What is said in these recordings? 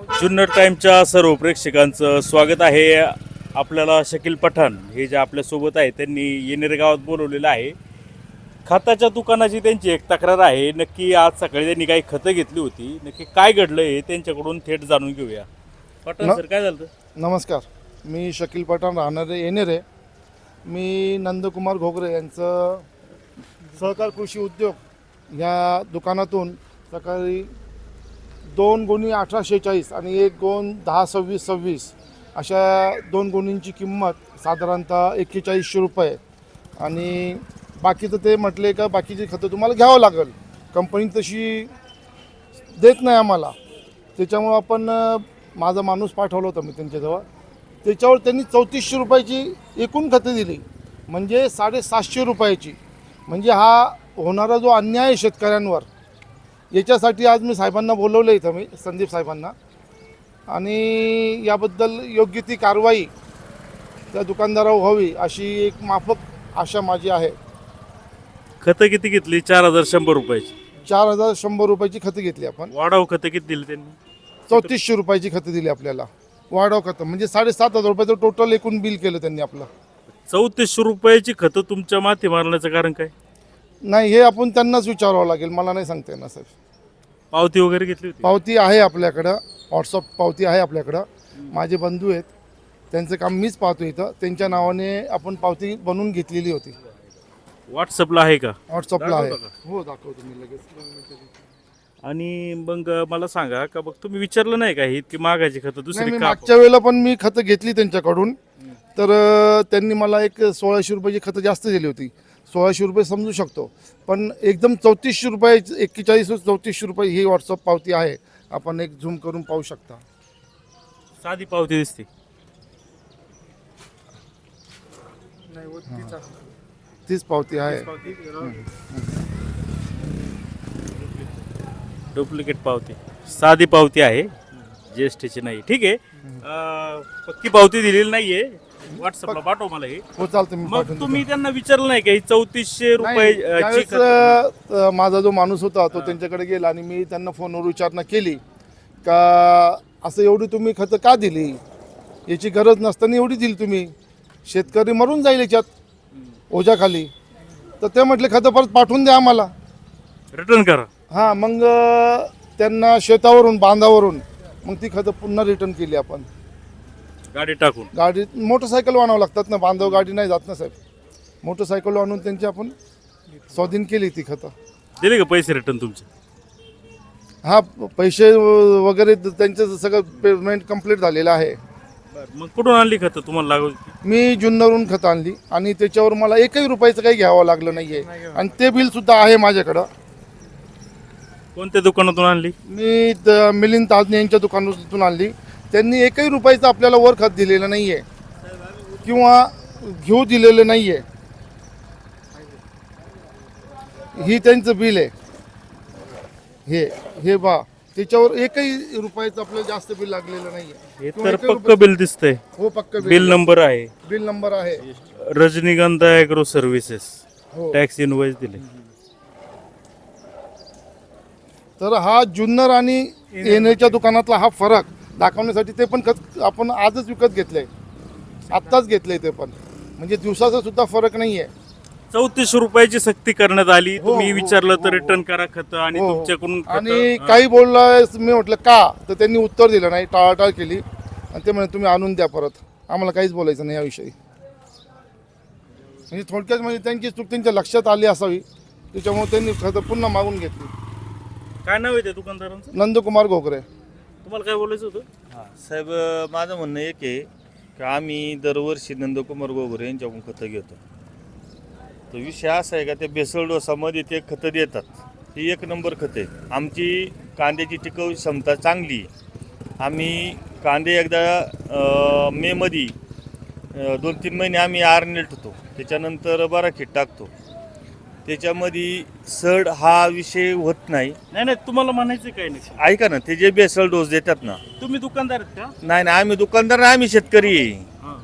जुन्नर टाईमच्या सर्व प्रेक्षकांचं स्वागत आहे. आपल्याला शकील पठाण हे जे आपल्यासोबत आहे त्यांनी येणेरे गावात बोलवलेलं आहे. खताच्या दुकानाची त्यांची एक तक्रार आहे. नक्की आज सकाळी त्यांनी काही खतं घेतली होती. नक्की काय घडलं हे त्यांच्याकडून थेट जाणून घेऊया. पठाण सर काय झालं? नमस्कार. मी शकील पठाण राहणारे येणेरे मी नंदकुमार घोगरे यांचं सहकार कृषी उद्योग या दुकानातून सकाळी दोन गुणी अठरा शेहेचाळीस आणि एक गुण दहा सव्वीस सव्वीस अशा दोन गुणींची किंमत साधारणतः एक्केचाळीसशे रुपये आणि बाकीचं ते म्हटले का बाकीचे खतं तुम्हाला घ्यावं लागेल. कंपनी तशी देत नाही आम्हाला. त्याच्यामुळं आपण माझा माणूस पाठवला होता मी त्यांच्याजवळ. त्याच्यावर त्यांनी चौतीसशे रुपयाची एकूण खतं दिली. म्हणजे साडेसातशे रुपयाची. म्हणजे हा होणारा जो अन्याय आहे शेतकऱ्यांवर याच्यासाठी आज मी साहेबांना बोलवलं इथं मी संदीप साहेबांना. आणि याबद्दल योग्य ती कारवाई त्या दुकानदारावर व्हावी अशी एक माफक आशा माझी आहे. खतं किती घेतली? चार हजार शंभर रुपयाची. चार हजार शंभर रुपयाची खतं घेतली आपण. वाढाव खतं किती दिली त्यांनी? चौतीसशे रुपयाची खतं दिली आपल्याला. वाढव खतं म्हणजे साडेसात हजार रुपयाचं टोटल एकूण बिल केलं त्यांनी आपलं. चौतीसशे रुपयाची खतं तुमच्या माथी मारण्याचं कारण काय? नाही हे आपण त्यांनाच विचारावं लागेल मला नाही सांगता येणार साहेब. पावती वगैरे घेतली होती? पावती आहे आपल्याकडं. व्हॉट्सअप पावती आहे आपल्याकडं. माझे बंधू आहेत. त्यांचं काम मीच पाहतो इथं. त्यांच्या नावाने आपण पावती बनवून घेतलेली होती. व्हॉट्सअपला आहे का? व्हॉट्सअपला आहे. दाखवता हो दाखवतो मी लगेच. आणि मग मला सांगा का बघ तुम्ही विचारलं नाही का ही इतकी मागायची खतं? नाही दुसरी मी का? मागच्या वेळेला पण मी खतं घेतली त्यांच्याकडून. तर अं, त्यांनी मला एक सोळाशे रुपयाची खतं जास्त दिली होती. सोळाशे रुपये समजू शकतो. पण एकदम चौतीसशे रुपये एक्केचाळीस चौतीसशे रुपये ही व्हॉट्सअप पावती आहे. आपण एक झूम करून पाहू शकता. साधी पावती दिसते. तीच पावती आहे. डुप्लिकेट पावती साधी पावती आहे. जीएसटीची नाही. ठीक आहे. पक्की पावती दिलेली नाहीये. व्हॉट्सअपला पाठव मला हे. हो चालतं मी मग पाठवून. तुम्ही त्यांना विचारलं नाही का? ही चौतीसशे रुपये नाही, अं, ची त्यावेळेस, खतं- अं, माझा जो माणूस होता तो त्यांच्याकडे गेला आणि मी त्यांना फोनवर विचारणा केली. का असं एवढी तुम्ही खतं का दिली? याची गरज नसताना एवढी दिली तुम्ही. शेतकरी मरून जाईल याच्यात ओझ्याखाली. तर ते म्हटले खतं परत पाठवून द्या आम्हाला. रिटर्न करा. हां मग अं, त्यांना शेतावरून बांधावरून मग ती खतं पुन्हा रिटर्न केली आपण. गाडी टाकून. गाडी मोटरसायकल आणावं लागतात ना बांधव गाडी नाही जात ना साहेब. मोटरसायकल आणून त्यांची आपण स्वाधीन केली ती खतं. दिले का पैसे रिटर्न तुमचे? हा पैसे वगैरे त्यांचं सगळं पेमेंट कंप्लीट झालेलं आहे. मग कुठून आणली खतं? तुम्हाला लागत मी जुन्नरून खतं आणली आणि त्याच्यावर मला एकही रुपयाचं काही घ्यावं लागलं नाहीये. आणि ते बिल सुद्धा आहे माझ्याकडं. कोणत्या दुकानातून आणली? मी मिलिंद ताजने यांच्या दुकानातून आणली. त्यांनी एकही रुपयाचं आपल्याला वर खत दिलेलं नाहीये. किंवा घेऊ दिलेलं नाहीये. ही त्यांचं बिल आहे. हे हे बा त्याच्यावर एकही रुपयाचं आपल्याला जास्त बिल लागलेलं नाहीये. हे किंवा तर पक्क बिल दिसतंय. हो पक्क बिल नंबर आहे. बिल नंबर आहे. Rajnigandha agro services. हो. टॅक्स इनवाइस दिले. तर हा जुन्नर आणि येण्याच्या दुकानातला हा फरक दाखवण्यासाठी ते पण खत आपण आजच विकत घेतलंय. आत्ताच घेतलंय ते पण. म्हणजे दिवसाचा सुद्धा फरक नाहीये. चौतीसशे रुपयाची सक्ती करण्यात आली. हो, तुम्ही हो, विचारलं तर हो, रिटर्न करा खतं आणि. तुमच्याकडून आणि. काही बोललाय मी म्हटलं का? तर त्यांनी उत्तर दिलं नाही. टाळाटाळ केली. आणि ते म्हणे तुम्ही आणून द्या परत. आम्हाला काहीच बोलायचं नाही याविषयी. म्हणजे थोडक्यात म्हणजे त्यांची चूक त्यांच्या लक्षात आली असावी. त्याच्यामुळे त्यांनी खतं पुन्हा मागून घेतली. काय नाव आहे त्या दुकानदारांचं? नंदकुमार घोगरे. तुम्हाला काय बोलायचं होतं? हां साहेब माझं म्हणणं एक आहे की आम्ही दरवर्षी नंदकुमार गोगरे यांच्याकडून खतं घेतो. तर विषय असा आहे का ते बेसळ डोसामध्ये ते खतं देतात. ही एक नंबर खतं आहे. आमची कांद्याची टिकाऊ क्षमता चांगली आहे. आम्ही कांदे एकदा मेमध्ये दोन तीन महिने आम्ही आर नेटतो त्याच्यानंतर बारा खीट टाकतो. त्याच्यामध्ये सड हा विषय होत नाही. नाही नाही तुम्हाला म्हणायचं काय नाही? ऐका ना ते जे बेसळ डोस देतात ना. तुम्ही दुकानदार आहेत का? नाही नाही आम्ही दुकानदार नाही आम्ही शेतकरी आहे. हा.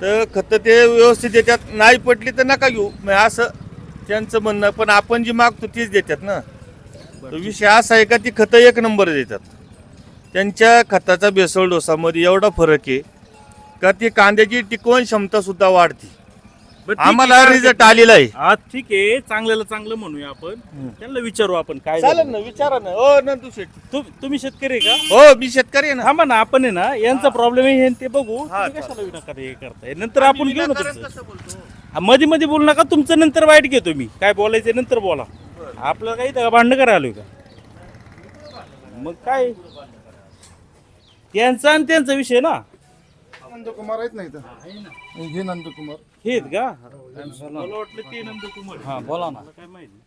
तर खतं ते व्यवस्थित देतात नाही पटली तर नका घेऊ. असं त्यांचं म्हणणं पण आपण जी मागतो तीच देतात ना. तर विषय असा आहे का ती खतं एक नंबर देतात. त्यांच्या खताचा बेसळ डोसामध्ये एवढा फरक आहे का ती कांद्याची टिकवण क्षमता सुद्धा वाढते. ठीक आम्हाला रिझल्ट आलेला आहे. हा ठीक आहे चांगल्याला चांगलं म्हणूया आपण. त्यांना विचारू आपण काय चालेल झालं. ना विचारा ना. हो नंदू शेठ तु- तुम्ही शेतकरी आहे का? हो मी शेतकरी आहे ना. थांबा ना आपण आहे ना यांचा प्रॉब्लेम आहे हे आणि ते बघू. हा, तुम्ही चालेल. कशाला विनाकार हे करताय? नंतर आपण घेऊ ना तुमचं? हा, मध्ये मध्ये बोलू नका तुमचं नंतर वाईट घेतो मी. काय बोलायचं नंतर बोला. आपल्याला काही इथं भांडणं करायला आलोय का? मग काय? त्यांचा आणि त्यांचा विषय ना. नंदकुमार आहेत नाही तर हे नंदकुमार. हे आहेत का? मला वाटलं ते हा बोला ना. काय माहिती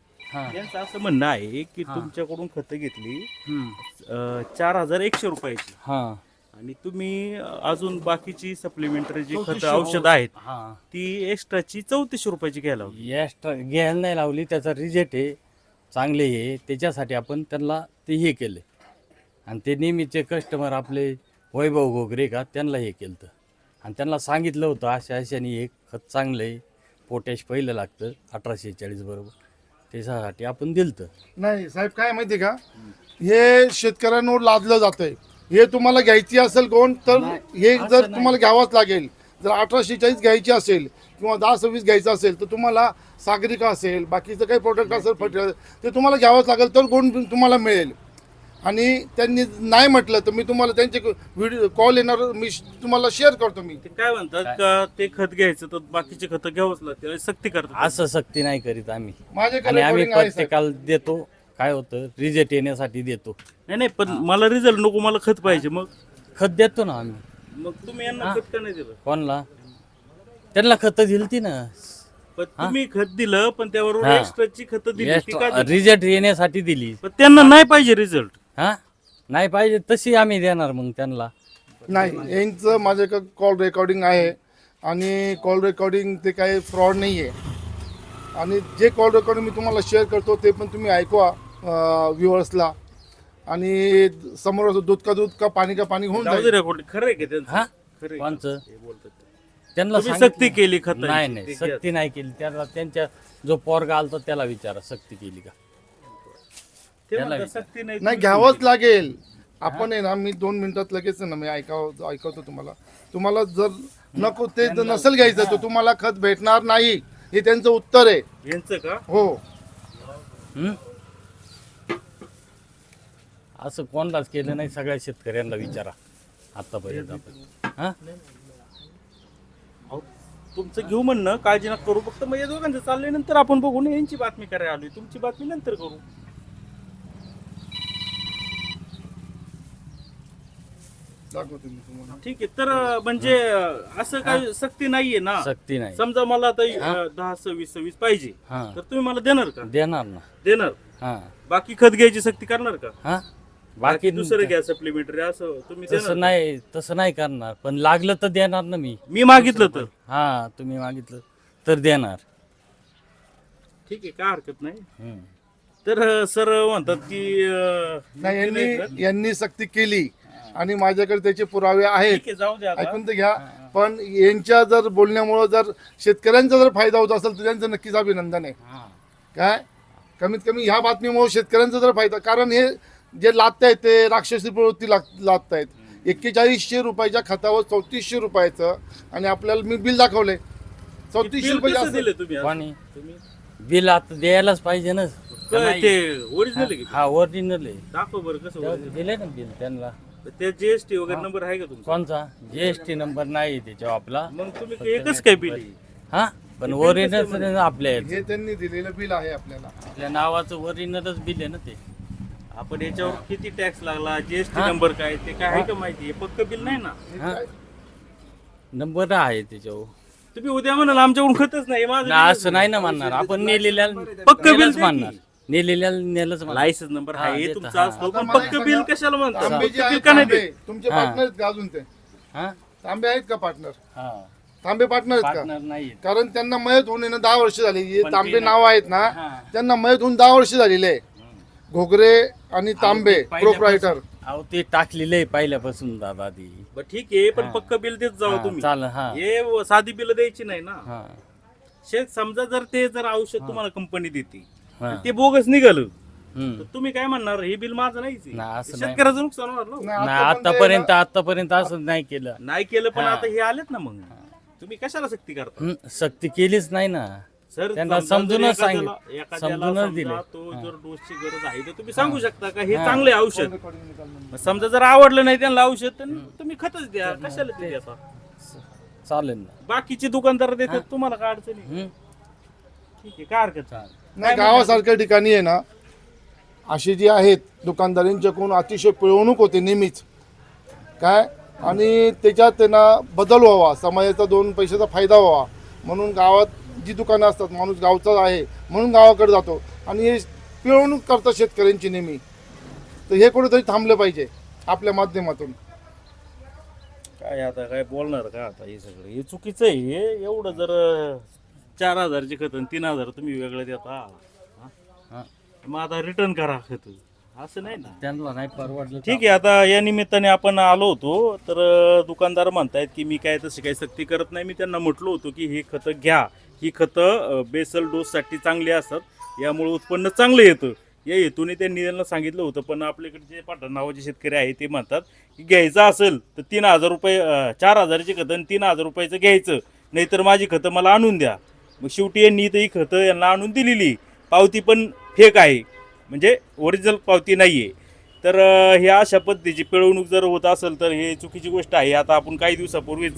त्यांचं असं म्हणणं आहे की तुमच्याकडून खतं घेतली अं, चार हजार एकशे रुपयाची. हा. आणि तुम्ही अजून बाकीची सप्लिमेंटरी जी खतं औषध आहेत हा. ती एक्स्ट्राची चौतीसशे रुपयाची घ्यायला हवी एक्स्ट्रा घ्यायला नाही लावली त्याचा रिजेक्ट आहे चांगले आहे त्याच्यासाठी आपण त्यांना ते हे केले. आणि ते नेहमीचे कस्टमर आपले वैभव घोगरे का त्यांना हे केलं होतं आणि त्यांना सांगितलं होतं अशा अशाने एक खत चांगलं आहे. पोटॅश पहिलं लागतं अठराशे चाळीस बरोबर. त्याच्यासाठी आपण दिलं नाही साहेब काय माहिती का? हे शेतकऱ्यांवर लादलं जातंय. हे तुम्हाला घ्यायची असेल कोण तर हे जर तुम्हाला घ्यावंच लागेल. जर अठराशे चाळीस घ्यायची असेल किंवा दहा सव्वीस घ्यायचं असेल तर तुम्हाला सागरिका असेल बाकीचं काही प्रोडक्ट असेल फर्टिलायझर ते तुम्हाला घ्यावंच लागेल तर कोण तुम्हाला मिळेल. आणि त्यांनी नाही म्हटलं तर मी तुम्हाला त्यांचे व्हिडिओ कॉल येणार मी तुम्हाला शेअर करतो मी. ते काय म्हणतात का ते खत घ्यायचं तर बाकीचे खत घ्यावंच लागते आणि सक्ती करतात. असं सक्ती नाही करीत आम्ही. माझ्याकडे आणि आम्ही recording आहे साहेब. प्रत्येकाला देतो. काय होतं? रिजेक्ट येण्यासाठी देतो. नाही नाही पण मला रिझल्ट नको मला खत पाहिजे मग? खत देतो ना आम्ही. मग तुम्ही यांना खत का नाही दिलं? कोणला? त्यांना खतं दिलती ना. पण तुम्ही खत दिलं पण त्याबरोबर हा. एक्स्ट्राची खत दिली ती का दिली? रिजेक्ट येण्यासाठी दिली. पण त्यांना नाही पाहिजे रिझल्ट हा नाही पाहिजे तशी आम्ही देणार मग त्यांना नाही यांचं माझ्याकडे कॉल रेकॉर्डिंग आहे आणि कॉल रेकॉर्डिंग ते काही फ्रॉड नाही आहे आणि जे कॉल रेकॉर्डिंग मी तुम्हाला शेअर करतो ते पण तुम्ही ऐकवा व्ह्युअर्सला आणि समोर असं दूध का दूध का पाणी का पाणी होऊन जाईल रेकॉर्ड खरं आहे का त्यांचं हा खरं आहे. कोणचं हे बोलतात ते. त्यांना तुम्ही सांगितलं. सक्ती केली खतांची. नाही नाही. सक्ती नाही केली त्याला त्यांच्या जो पोरगा आलता त्याला विचारा सक्ती केली का सक्ती नाही घ्यावंच लागेल. आपण आहे ना मी दोन मिनिटात लगेच आहे ना मी ऐकाव ऐकवतो तुम्हाला. तुम्हाला जर नको ते जर नसेल घ्यायचं तर तुम्हाला खत भेटणार नाही. हे त्यांचं उत्तर आहे. यांचं का? हो. हं? असं कोणालाच केलं नाही सगळ्या शेतकऱ्यांना विचारा. आतापर्यंत आपण. हा? अहो, तुमचं घेऊ म्हणणं काळजी नका करू. फक्त मग या दोघांचं चाललंय नंतर आपण बघू ना यांची बातमी करायला आलोय. तुमची बातमी नंतर करू. दाखवतो मी तुम्हाला. ठीक आहे तर म्हणजे असं काही सक्ती नाहीये ना? सक्ती नाही. समजा मला आता अं, दहा सव्वीस सव्वीस पाहिजे. हा. तर तुम्ही मला देणार का? देणार ना. देणार? हा. बाकी खत घ्यायची सक्ती करणार का? हा? बाकी दुसरं घ्या सप्लिमेंटरी असं तुम्ही देणार तसं नाही तसं नाही करणार. पण लागलं तर देणार ना मी. मी मागितलं तर. हा तुम्ही मागितलं तर देणार. ठीक आहे काय हरकत नाही. तर सर म्हणतात की अं, नाही? यांनी यांनी सक्ती केली. आणि माझ्याकडे त्याचे पुरावे आहेत. ऐकून तर घ्या. पण यांच्या जर बोलण्यामुळं जर शेतकऱ्यांचा जर फायदा होत असेल तर त्यांचं नक्कीच अभिनंदन आहे. काय? कमीत कमी ह्या बातमीमुळे शेतकऱ्यांचा जर फायदा कारण हे जे लादतायत ते राक्षसी प्रवृत्ती लाग लादतायत. एक्केचाळीसशे रुपयाच्या खतावर चौतीसशे रुपयाचं आणि आपल्याला मी बिल दाखवलंय. चौतीसशे रुपये बिल आता द्यायलाच पाहिजे ना. ते ओरिजिनल हा ओरिजिनल आहे. दाखव बरं कसं? दिले ना बिल त्यांना. ते जीएसटी वगैरे नंबर आहे का तुमचा? कोणचा? जीएसटी नंबर नाही त्याच्यावर आपला. मग तुम्ही एकच काय बिल? हा? पण ओरिजिनल आपल्या हे त्यांनी दिलेलं बिल आहे आपल्याला. आपल्या नावाचं ओरिजिनलच बिल आहे ना ते. आपण याच्यावर किती टॅक्स लागला? जीएसटी हा. नंबर काय? ते काय आहे का माहिती? आहे पक्क बिल नाही ना? हे हा. काय? नंबर आहे त्याच्यावर. तुम्ही उद्या म्हणाल आमच्याकडून खतच नाही. माझं ना असं नाही ना म्हणणार. आपण नेलेल्या पक्क बिल नेलंच द्या की. म्हणणार. नेलेल्या नेलंच लायसन्स नंबर हा, आहे देतो, तुमचा हा. असतो आता पण मला पक्क एक बिल सांगा, कशाला म्हणतात? तांबे पक्क जे बिल आहेत का नाही तांबे, देत? तुमचे हा. पार्टनर आहेत का अजून ते? हा? तांबे आहेत का पार्टनर हा. तांबे पार्टनर आहेत का? पार्टनर नाही कारण त्यांना मयत होऊन येणं दहा वर्ष झाली. हे पण तांबे नाव आहेत ना हा. त्यांना मयत होऊन दहा वर्ष झालेले आहे. घोगरे आणि तांबे प्रोप्रायटर अहो ते टाकलेलं आहे पहिल्यापासून दादा ती. बरं ठीक आहे पण हा. पक्क बिल देत जाऊ हा, तुम्ही. चालेल हा. हे व- साधी बिल द्यायची नाही ना. हा. शेत समजा जर ते जर औषध तुम्हाला कंपनी देते हा. ते बोगस निघालं हम्म. तर तुम्ही काय म्हणणार हे बिल माझं नाहीच आहे. नाही, असं नाही. शेतकऱ्याचं नुकसान होणार ना हो. नाही, आतापर्यंत आतापर्यंत असं नाही केलं नाही केलं पण. आता हे आलेत ना मग तुम्ही कशाला सक्ती करता हम्म, सक्ती केलीच नाही ना सर त्यांना समजा जर समजूनच एखाद्याला- सांगितलं. एखाद्याला समजूनच समजा दिले. तो. जर डोसची गरज आहे तर तुम्ही सांगू शकता का हे हा. चांगले औषध मग समजा जर आवडलं नाही त्यांना औषध तर तुम्ही खतच द्या कशाला ते देता चालेल ना बाकीचे दुकानदार देतात तुम्हाला काय अडचण आहे? हम्म. ठीक आहे काय हरकत नाही. नाही गावासारख्या ठिकाणी आहे ना अशी जी आहेत दुकानदारांच्याकडून अतिशय पिळवणूक होते नेहमीच. काय? आणि त्याच्यात त्यांना बदल व्हावा समाजाचा दोन पैशाचा फायदा व्हावा. म्हणून गावात जी दुकानं असतात माणूस गावचा आहे म्हणून गावाकडे जातो. आणि हे पिळवणूक करतात शेतकऱ्यांची नेहमी. तर हे कुठेतरी थांबलं पाहिजे आपल्या माध्यमातून. काय आता काय बोलणार का आता हे सगळं? हे चुकीचं आहे हे एवढं जर चार हजारचे खत आणि तीन हजार तुम्ही वेगळं देता. हा? हा. मग आता रिटर्न करा खत. असं नाही ना? त्यांना नाही परवडलं ठीक आहे आता या निमित्ताने आपण आलो होतो तर अं, दुकानदार म्हणतायत की मी काय तशी काही सक्ती करत नाही. मी त्यांना म्हटलो होतो की ही खतं घ्या. ही खतं अं, बेसल डोससाठी चांगली असतात. यामुळे उत्पन्न चांगलं येतं. या हेतूने त्यांनी त्यांना सांगितलं होतं पण आपल्याकडे जे पाठण नावाचे शेतकरी आहे ते म्हणतात की घ्यायचं असेल तर तीन हजार रुपये अं, चार हजाराची खतं आणि तीन हजार रुपयाचं घ्यायचं. नाहीतर माझी खतं मला आणून द्या. मग शेवटी यांनी तर ही खतं यांना आणून दिलेली. पावती पण फेक आहे. म्हणजे ओरिजिनल पावती नाही आहे तर ह्या अशा पद्धतीची पिळवणूक जर होत असेल तर हे चुकीची गोष्ट आहे. आता आपण काही दिवसापूर्वीच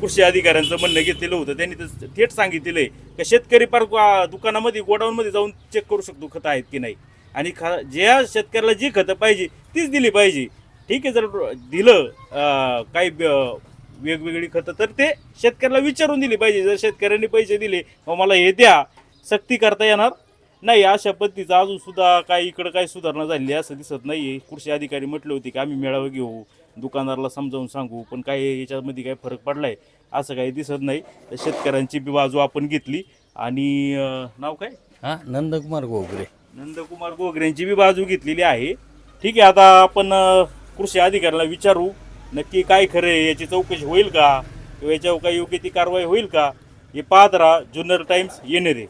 कृषी अधिकाऱ्यांचं म्हणणं घेतलेलं होतं. त्यांनी तर थेट सांगितलेलं आहे का शेतकरी पार दुकानामध्ये गोडाऊनमध्ये जाऊन चेक करू शकतो खतं आहेत की नाही. आणि खा ज्या शेतकऱ्याला जी खतं पाहिजे तीच दिली पाहिजे. ठीक आहे जर दिलं काही ब- वेगवेगळी खतं तर ते शेतकऱ्याला विचारून दिली पाहिजे. जर शेतकऱ्यांनी पैसे दिले मग मला हे द्या. सक्ती करता येणार नाही. अशा पद्धतीचं अजून सुद्धा काही इकडं काही सुधारणा आहे असं दिसत नाही आहे कृषी अधिकारी म्हटले होते की आम्ही मेळावा घेऊ. दुकानदाराला समजावून सांगू. पण काय याच्यामध्ये काही फरक पडला आहे असं काही दिसत नाही. तर शेतकऱ्यांची बी बाजू आपण घेतली. आणि अं, नाव काय? हा नंदकुमार गोगरे. नंदकुमार गोगऱ्यांची बी बाजू घेतलेली आहे. ठीक आहे आता आपण अं, कृषी अधिकाऱ्याला विचारू. नक्की काय खरं आहे याची चौकशी होईल का? किंवा याच्यावर काही योग्य ती कारवाई होईल का? हे पाहत राहा जुन्नर टाइम्स येणारे